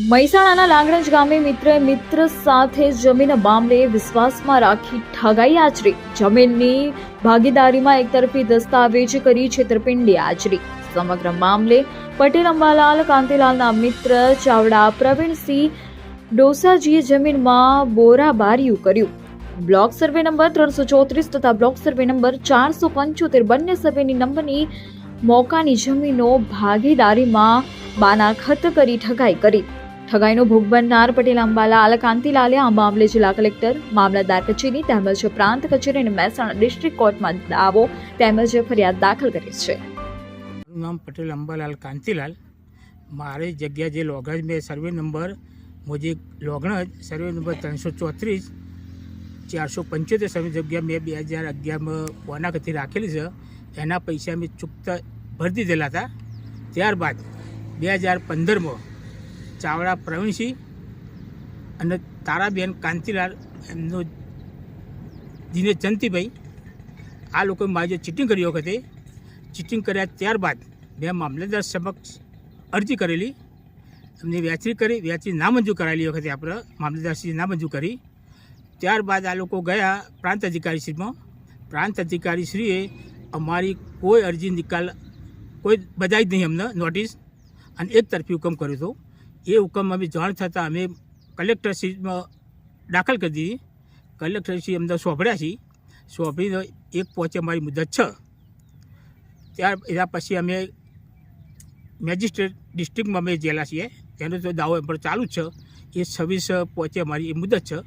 મહેસાણાના લાંગણજ ગામે મિત્રએ મિત્ર સાથે જમીન મામલે વિશ્વાસમાં રાખી ઠગાઈ આચરી. જમીનની ભાગીદારીમાં એકતરફી દસ્તાવેજ કરી છેતરપિંડી આચરી. સમગ્ર મામલે પટેલ અંબાલાલ કાંતિલાલના મિત્ર ચાવડા, પ્રવીણસિંહ ડોસાજીએ જમીનમાં બોરાબારિયું કર્યું. બ્લોક સર્વે નંબર ત્રણસો ચોત્રીસ તથા બ્લોક સર્વે નંબર ચારસો પંચોતેર બંને સર્વેની નંબરની મોકાની જમીનો ભાગીદારીમાં બાનાખત કરી ઠગાઈ કરી. ઠગાઈનો ભોગ બનનાર પટેલ અંબાલાલ કાંતિલાલે આ મામલે જિલ્લા કલેક્ટર, મામલતદાર કચેરી તેમજ પ્રાંત કચેરી અને મહેસાણા ડિસ્ટ્રિક્ટ કોર્ટમાં દાવો તેમજ ફરિયાદ દાખલ કરી છે. નામ પટેલ અંબાલાલ કાંતિલાલ. મારી જગ્યા જે લોગજ મેં સર્વે નંબર મુજબ લોગણજ સર્વે નંબર ત્રણસો ચોત્રીસ, ચારસો પંચોતેર સર્વે જગ્યા મેં બે હજાર અગિયારમાં પોનાકથી રાખેલી છે. એના પૈસા મેં ચૂકતા ભરી દીધેલા હતા. ત્યારબાદ બે હજાર પંદરમાં ચાવડા પ્રવીણસિંહ અને તારાબેન કાંતિલાલ એમનો દિનેશ જંતીભાઈ આ લોકોએ મારી જે ચીટિંગ કરી વખતે, ચીટિંગ કર્યા ત્યારબાદ મેં મામલતદાર સમક્ષ અરજી કરેલી. એમને વ્યાચરી કરી વ્યાચરી નામંજૂર કરાયેલી વખતે આપણે મામલતદારશ્રી નામંજૂર કરી. ત્યારબાદ આ લોકો ગયા પ્રાંત અધિકારીશ્રીમાં. પ્રાંત અધિકારીશ્રીએ અમારી કોઈ અરજી નિકાલ, કોઈ બધાઈ જ નહીં અમને નોટિસ અને એક તરફી હુકમ કર્યો હતો. એ હુકમ અમે જાણ થતાં અમે કલેક્ટરશ્રીમાં દાખલ કરી દીધી. કલેક્ટરશ્રી અમને સોંપડ્યા છીએ. સોંપડીને એક પહોંચે અમારી મુદત છ. ત્યાર એના પછી અમે મેજિસ્ટ્રેટ ડિસ્ટ્રિક્ટમાં અમે જેલા છીએ. તેનો તો દાવો એમ પણ ચાલુ જ છે. એ છવ્વીસ પહોંચે અમારી એ મુદત છે.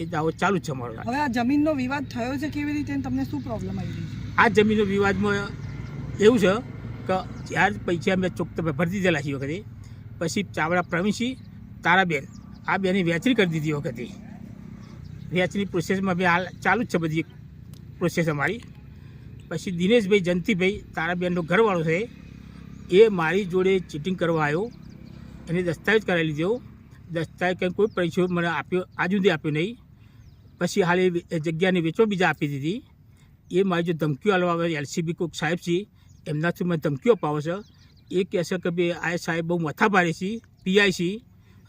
એ દાવો ચાલુ જ છે અમારો હવે આ જમીનનો વિવાદ થયો છે કેવી રીતે? તમને શું પ્રોબ્લેમ આવી રહી છે? આ જમીનનો વિવાદમાં એવું છે કે જ્યાં પૈસા અમે ચોખ્ખા ભરી દીધેલા છીએ વખતે પછી ચાવડા પ્રવીણસિંહ તારાબેન આ બેની વહેંચણી કરી દીધી વખતે. વહેંચણી પ્રોસેસમાં બે હાલ ચાલુ જ છે બધી પ્રોસેસ અમારી. પછી દિનેશભાઈ જયંતિભાઈ તારાબેનનો ઘરવાળો છે. એ મારી જોડે ચીટિંગ કરવા આવ્યો. એને દસ્તાવેજ કરાવી લીધો. દસ્તાવેજ કંઈ કોઈ પૈસો મને આપ્યો, આજ સુધી આપ્યો નહીં. પછી હાલ એ જગ્યાને વેચવા બીજા આપી દીધી. એ મારી જો ધમકીઓ હાલવા આવે, એલસીબી કોઈક સાહેબ છે, એમનાથી મને ધમકીઓ અપાવે છે. એ કહેશે કે ભાઈ આ સાહેબ બહુ મથા પાડે છે પીઆઈ છે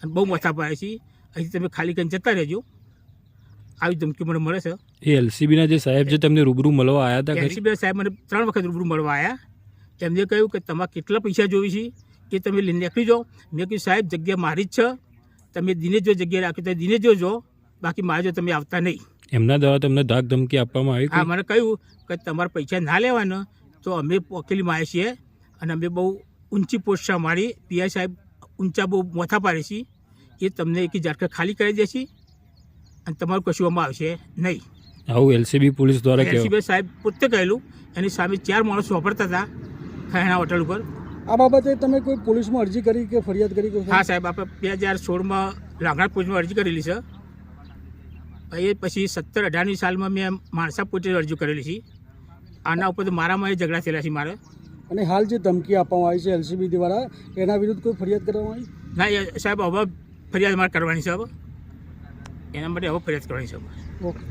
અને બહુ મથા પાડે છે. અહીંથી તમે ખાલી કરીને જતા રહેજો. આવી ધમકી મને મળે છે. એ એલસીબીના જે સાહેબ છે તમને રૂબરૂ મળવા આવ્યા હતા એલસીબીના એલસીબી સાહેબ મને ત્રણ વખત રૂબરૂ મળવા આવ્યા એમને કહ્યું કે તમારે કેટલા પૈસા જોવી છે એ તમે લઈને નીકળી જાઓ. મેં કહ્યું સાહેબ જગ્યા મારી જ છે. તમે દિને જો જગ્યા રાખી તો દિને જોજો બાકી મારે જો તમે આવતા નહીં. એમના દ્વારા તમને ધાક ધમકી આપવામાં આવી હા મને કહ્યું કે તમારે પૈસા ના લેવાના તો અમે વકીલી માં છીએ અને અમે બહુ ઊંચી પોસ્ટ મારી પીઆઈ સાહેબ ઊંચા બહુ મોથા પાડે છે. એ તમને એક ઝાટકા ખાલી કરી દેશે અને તમારું કશું આમાં આવશે નહીં. આવું એલસીબી પોલીસ દ્વારા એલસીબી સાહેબ પોતે કહેલું એની સામે ચાર માણસો વાપરતા હતા ખૈણા હોટલ ઉપર. આ બાબતે તમે કોઈ પોલીસમાં અરજી કરી કે ફરિયાદ કરી હા સાહેબ આપણે બે હજાર સોળમાં લાંગણા પોલીસમાં અરજી કરેલી છે. એ પછી સત્તર અઢારની સાલમાં મેં માણસા પોતે અરજી કરેલી છે. આના ઉપર તો મારામાં એ ઝઘડા થયેલા છે મારે. અને હાલ જે ધમકી આપવામાં આવી છે એલસીબી દ્વારા એના વિરુદ્ધ કોઈ ફરિયાદ કરવામાં આવી? ના સાહેબ હવે ફરિયાદ મારે કરવાની છે હવે. એના માટે હવે ફરિયાદ કરવાની છે અમારે ઓકે.